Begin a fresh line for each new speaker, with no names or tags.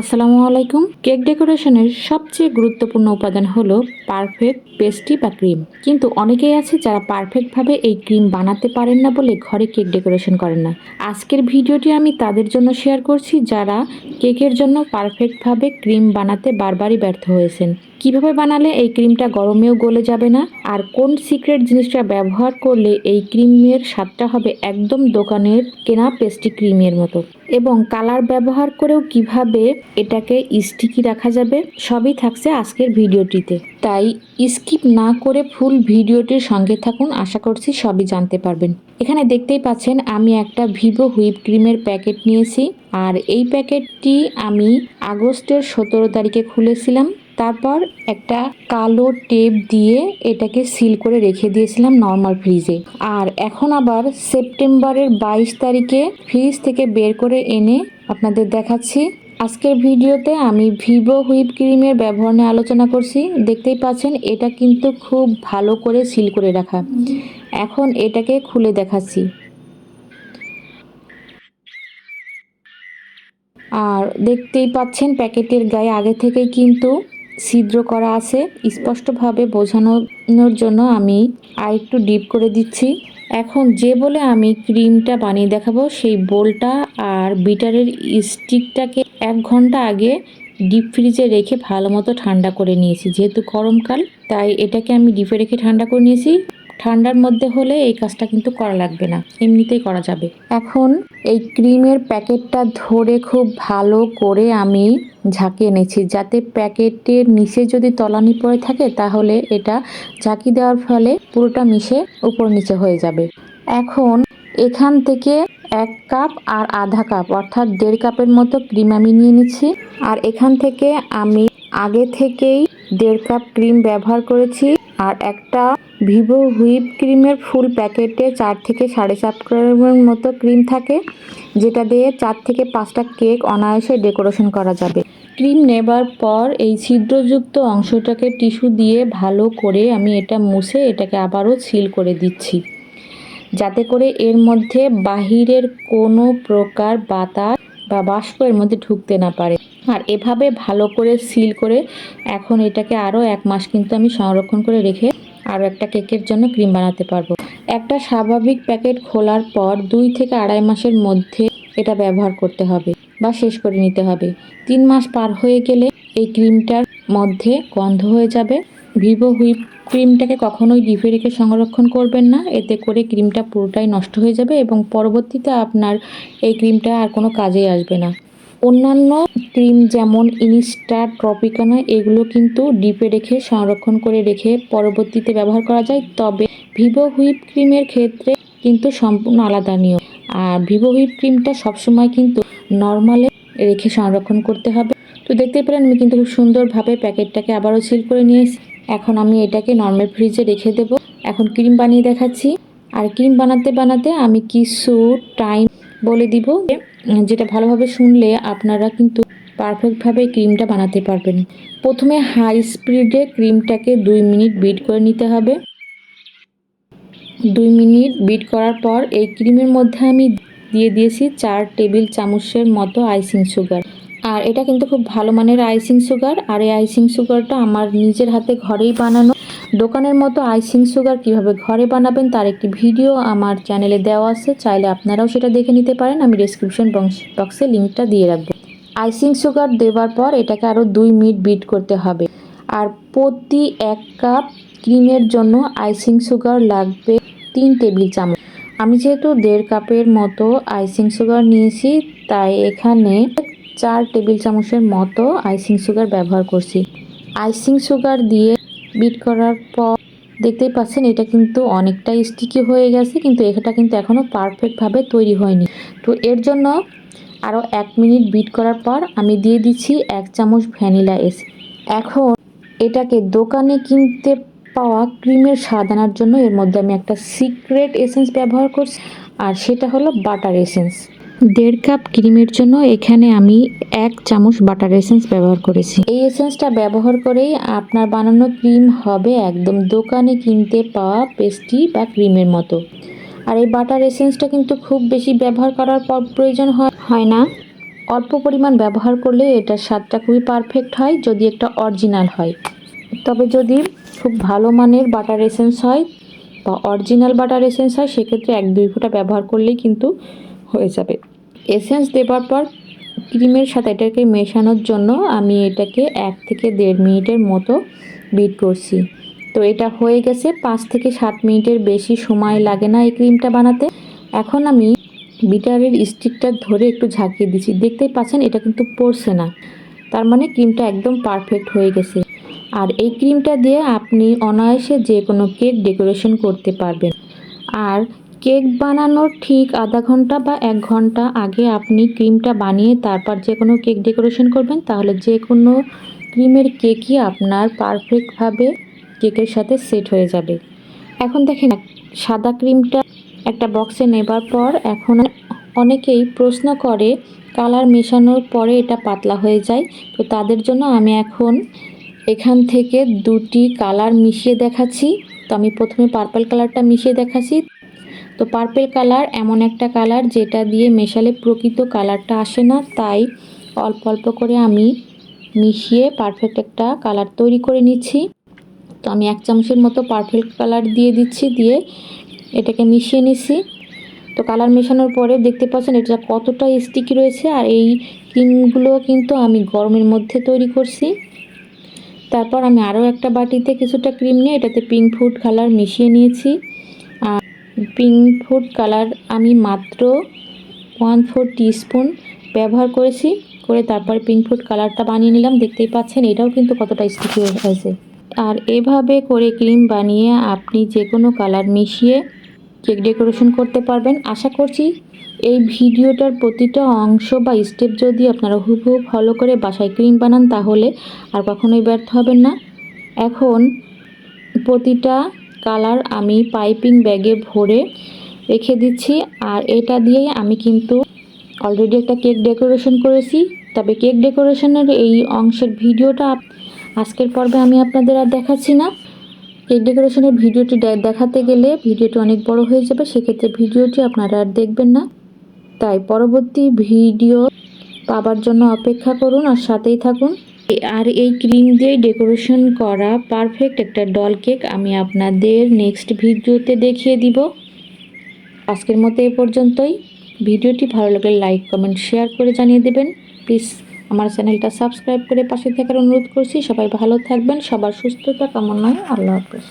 আসসালামু আলাইকুম। কেক ডেকোরেশনের সবচেয়ে গুরুত্বপূর্ণ উপাদান হলো পারফেক্ট পেস্ট্রি বা ক্রিম। কিন্তু অনেকেই আছে যারা পারফেক্টভাবে এই ক্রিম বানাতে পারেন না বলে ঘরে কেক ডেকোরেশন করেন না। আজকের ভিডিওটি আমি তাদের জন্য শেয়ার করছি যারা কেকের জন্য পারফেক্টভাবে ক্রিম বানাতে বারবারই ব্যর্থ হয়েছেন। কীভাবে বানালে এই ক্রিমটা গরমেও গলে যাবে না? আর কোন সিক্রেট জিনিসটা ব্যবহার করলে এই ক্রিমের স্বাদটা হবে একদম দোকানের কেনা পেস্ট্রি ক্রিমের মতো? এবং কালার ব্যবহার করেও কীভাবে এটাকে স্টিকি রাখা যাবে? সবই থাকছে আজকের ভিডিওটিতে। তাই স্কিপ না করে ফুল ভিডিওটির সঙ্গে থাকুন, আশা করছি সবই জানতে পারবেন। এখানে দেখতেই পাচ্ছেন, আমি একটা ভিভো হুইপ ক্রিমের প্যাকেট নিয়েছি। আর এই প্যাকেটটি আমি আগস্টের সতেরো তারিখে খুলেছিলাম। তারপর একটা কালো টেপ দিয়ে এটাকে সিল করে রেখে দিয়েছিলাম নর্মাল ফ্রিজে আর এখন আবার সেপ্টেম্বরের বাইশ তারিখে ফ্রিজ থেকে বের করে এনে আপনাদের দেখাচ্ছি। আজকের ভিডিওতে আমি ভিভো হুইপ ক্রিমের ব্যবহার নিয়ে আলোচনা করছি। দেখতেই পাচ্ছেন, এটা কিন্তু খুব ভালো করে সিল করে রাখা। এখন এটাকে খুলে দেখাচ্ছি। আর দেখতেই পাচ্ছেন, প্যাকেটের গায়ে আগে থেকেই কিন্তু ছিদ্র করা আছে। স্পষ্টভাবে বোঝানোর জন্য আমি আর একটু ডিপ করে দিচ্ছি। এখন যে বলে আমি ক্রিমটা বানিয়ে দেখাবো, সেই বোলটা আর বিটারের স্টিকটাকে এক ঘণ্টা আগে ডিপ ফ্রিজে রেখে ভালো মতো ঠান্ডা করে নিয়েছি। যেহেতু গরমকাল, তাই এটাকে আমি ডিপে রেখে ঠান্ডা করে নিয়েছি। ঠান্ডার মধ্যে হলে এই কাজটা কিন্তু করা লাগবে না, এমনিতেই করা যাবে। এখন এই ক্রিমের প্যাকেটটা ধরে খুব ভালো করে আমি ঝাঁকিয়ে এনেছি, যাতে প্যাকেটের নিচে যদি তলানি পড়ে থাকে, তাহলে এটা ঝাঁকি দেওয়ার ফলে পুরোটা মিশে উপর নিচে হয়ে যাবে। এখন এখান থেকে এক কাপ আর আধা কাপ, অর্থাৎ দেড় কাপের মতো ক্রিম আমি নিয়ে নিচ্ছি। আর এখান থেকে আমি আগে থেকেই দেড় কাপ ক্রিম ব্যবহার করেছি, আর একটা ভিভো হুইপ ক্রিমের ফুল প্যাকেটে চার থেকে সাড়ে চার গ্রামের মতো ক্রিম থাকে, যেটা দিয়ে চার থেকে পাঁচটা কেক অনায়াসে ডেকোরেশন করা যাবে। ক্রিম নেবার পর এই ছিদ্রযুক্ত অংশটাকে টিস্যু দিয়ে ভালো করে আমি এটা মুছে এটাকে আবারও সিল করে দিচ্ছি। যাতে করে এর মধ্যে বাহিরের কোনো প্রকার বাতাস বা বাষ্প এর মধ্যে ঢুকতে না পারে। আর এভাবে ভালো করে সিল করে এখন এটাকে আরও এক মাস কিন্তু আমি সংরক্ষণ করে রেখে আরও একটা কেকের জন্য ক্রিম বানাতে পারব। একটা স্বাভাবিক প্যাকেট খোলার পর দুই থেকে আড়াই মাসের মধ্যে এটা ব্যবহার করতে হবে বা শেষ করে নিতে হবে। তিন মাস পার হয়ে গেলে এই ক্রিমটার মধ্যে গন্ধ হয়ে যাবে। ভিভো হুইপ ক্রিমটাকে কখনোই ডিপে রেখে সংরক্ষণ করবেন না। এতে করে ক্রিমটা পুরোটাই নষ্ট হয়ে যাবে এবং পরবর্তীতে আপনার এই ক্রিমটা আর কোনো কাজেই আসবে না। অন্যান্য ক্রিম যেমন ইনিস্টা, ট্রপিকানা, এগুলো কিন্তু ডিপে রেখে সংরক্ষণ করে রেখে পরবর্তীতে ব্যবহার করা যায়। তবে ভিভো হুইপ ক্রিমের ক্ষেত্রে কিন্তু সম্পূর্ণ আলাদা নিয়ম। আর ভিভো হুইপ ক্রিমটা সবসময় কিন্তু নর্মালে রেখে সংরক্ষণ করতে হবে। তো দেখতে পেলেন, আমি কিন্তু খুব সুন্দরভাবে প্যাকেটটাকে আবারও সিল করে নিয়েছি। এখন আমি এটাকে নর্মাল ফ্রিজে রেখে দেব। এখন ক্রিম বানিয়ে দেখাচ্ছি। আর ক্রিম বানাতে বানাতে আমি কিছু টাইম বলে দিব, যেটা ভালোভাবে শুনলে আপনারা কিন্তু পারফেক্টভাবে ক্রিমটা বানাতে পারবেন। প্রথমে হাই স্পিডে ক্রিমটাকে দুই মিনিট বিট করে নিতে হবে। দুই মিনিট বিট করার পর এই ক্রিমের মধ্যে আমি দিয়ে দিয়েছি চার টেবিল চামচের মতো আইসিং সুগার। আর এটা কিন্তু খুব ভালো মানের আইসিং সুগার। আর এই আইসিং সুগারটা আমার নিজের হাতে ঘরেই বানানো। দোকানের মতো আইসিং সুগার কীভাবে ঘরে বানাবেন তার একটি ভিডিও আমার চ্যানেলে দেওয়া আছে। চাইলে আপনারাও সেটা দেখে নিতে পারেন। আমি ডিসক্রিপশন বক্সে লিঙ্কটা দিয়ে রাখব। আইসিং সুগার দেওয়ার পর এটাকে আরও দুই মিনিট বিট করতে হবে। আর প্রতি এক কাপ ক্রিমের জন্য আইসিং সুগার লাগবে তিন টেবিল চামচ। আমি যেহেতু দেড় কাপের মতো আইসিং সুগার নিয়েছি, তাই এখানে চার টেবিল চামচের মতো আইসিং সুগার ব্যবহার করছি। আইসিং সুগার দিয়ে বিট করার পর দেখতেই পাচ্ছেন এটা কিন্তু অনেকটাই স্টিকি হয়ে গেছে, কিন্তু এটা কিন্তু এখনও পারফেক্টভাবে তৈরি হয়নি। তো এর জন্য আরও এক মিনিট বিট করার পর আমি দিয়ে দিচ্ছি এক চামচ ভ্যানিলা এস। এখন এটাকে দোকানে কিনতে পাওয়া ক্রিমের স্বাদ আনার জন্য এর মধ্যে আমি একটা সিক্রেট এসেন্স ব্যবহার করছি, আর সেটা হলো বাটার এসেন্স। দেড় কাপ ক্রিমের জন্য এখানে আমি এক চামচ বাটার এসেন্স ব্যবহার করেছি। এই এসেন্সটা ব্যবহার করেই আপনার বানানো ক্রিম হবে একদম দোকানে কিনতে পাওয়া পেস্টি বা ক্রিমের মতো। আর এই বাটার এসেন্সটা কিন্তু খুব বেশি ব্যবহার করার পর প্রয়োজন হয়। হয় না? অল্প পরিমাণ ব্যবহার করলে এটার স্বাদটা খুবই পারফেক্ট হয় যদি একটা অরিজিনাল হয়। তবে যদি খুব ভালো মানের বাটার এসেন্স হয় বা অরিজিনাল বাটার এসেন্স হয়, সেক্ষেত্রে এক দুই ফোঁটা ব্যবহার করলেই কিন্তু হয়ে যাবে। এসেন্স দেওয়ার পর ক্রিমের সাথে এটাকে মেশানোর জন্য আমি এটাকে এক থেকে দেড় মিনিটের মতো বিট করছি। তো এটা হয়ে গেছে পাঁচ থেকে সাত মিনিটের বেশি সময় লাগে না এই ক্রিমটা বানাতে। এখন আমি বিটারের স্টিকটা ধরে একটু ঝাঁকিয়ে দিচ্ছি দেখতেই পাচ্ছেন, এটা কিন্তু পড়ছে না। তার মানে ক্রিমটা একদম পারফেক্ট হয়ে গেছে। আর এই ক্রিমটা দিয়ে আপনি অনায়াসে যে কোনো কেক ডেকোরেশন করতে পারবেন। আর কেক বানানোর ঠিক আধা ঘণ্টা বা এক ঘণ্টা আগে আপনি ক্রিমটা বানিয়ে তারপর যে কোনো কেক ডেকোরেশন করবেন, তাহলে যে কোনো ক্রিমের কেকই আপনার পারফেক্টভাবে কেকের সাথে সেট হয়ে যাবে। এখন দেখেন, সাদা ক্রিমটা একটা বক্সে নেবার পর এখন অনেকেই প্রশ্ন করে, কালার মেশানোর পরে এটা পাতলা হয়ে যায়? তো তাদের জন্য আমি এখন এখান থেকে দুটি কালার মিশিয়ে দেখাচ্ছি। তো আমি প্রথমে পার্পল কালারটা মিশিয়ে দেখাচ্ছি। তো পার্পল কালার এমন একটা কালার যেটা দিয়ে মেশালে প্রকৃত কালারটা আসে না। তাই অল্প অল্প করে আমি মিশিয়ে পারফেক্ট একটা কালার তৈরি করে নিচ্ছি। তো আমি এক চামচের মতো পারফেক্ট কালার দিয়ে দিচ্ছি দিয়ে এটাকে মিশিয়ে নিচ্ছি তো কালার মেশানোর পরে দেখতে পাচ্ছেন এটা কতটা স্টিকি রয়েছে আর এই ক্রিমগুলো কিন্তু আমি গরমের মধ্যে তৈরি করছি। তারপর আমি আরও একটা বাটিতে কিছুটা ক্রিম নিয়ে এটাতে পিঙ্ক ফুড কালার মিশিয়ে নিয়েছি। আর পিঙ্ক ফুড কালার আমি মাত্র ওয়ান ফোর টিস্পুন ব্যবহার করেছি। করে তারপর পিঙ্ক ফুড কালারটা বানিয়ে নিলাম। দেখতেই পাচ্ছেন এটাও কিন্তু কতটা স্টিকি হয়েছে। আর এভাবে করে ক্রিম বানিয়ে আপনি যে কোনো কালার মিশিয়ে কেক ডেকোরেশন করতে পারবেন। আশা করছি এই ভিডিওটার প্রতিটা অংশ বা স্টেপ যদি আপনারা হুবহু ফলো করে বাসায় ক্রিম বানান তাহলে আর কখনোই ব্যর্থ হবেন না। এখন প্রতিটা কালার আমি পাইপিং ব্যাগে ভরে রেখে দিচ্ছি আর এটা দিয়েই আমি কিন্তু অলরেডি একটা কেক ডেকোরেশন করেছি। তবে কেক ডেকোরেশনের এই অংশের ভিডিওটা আজকের পর্বে আমি আপনাদের আর দেখাচ্ছি না। কেক ডেকোরেশনের ভিডিওটি দেখাতে গেলে ভিডিওটি অনেক বড় হয়ে যাবে, সেক্ষেত্রে ভিডিওটি আপনারা আর দেখবেন না। তাই পরবর্তী ভিডিও পাবার জন্য অপেক্ষা করুন আর সাথেই থাকুন। আর এই ক্রিম দিয়ে ডেকোরেশন করা পারফেক্ট একটা ডল কেক আমি আপনাদের নেক্সট ভিডিওতে দেখিয়ে দিব। আজকের মতো এ পর্যন্তই। ভিডিওটি ভালো লাগলে লাইক কমেন্ট শেয়ার করে জানিয়ে দেবেন। প্লিজ আমার চ্যানেলটা সাবস্ক্রাইব করে পাশে থাকার অনুরোধ করছি। সবাই ভালো থাকবেন, সবার সুস্থতা কামনায় আল্লাহ হাফেজ।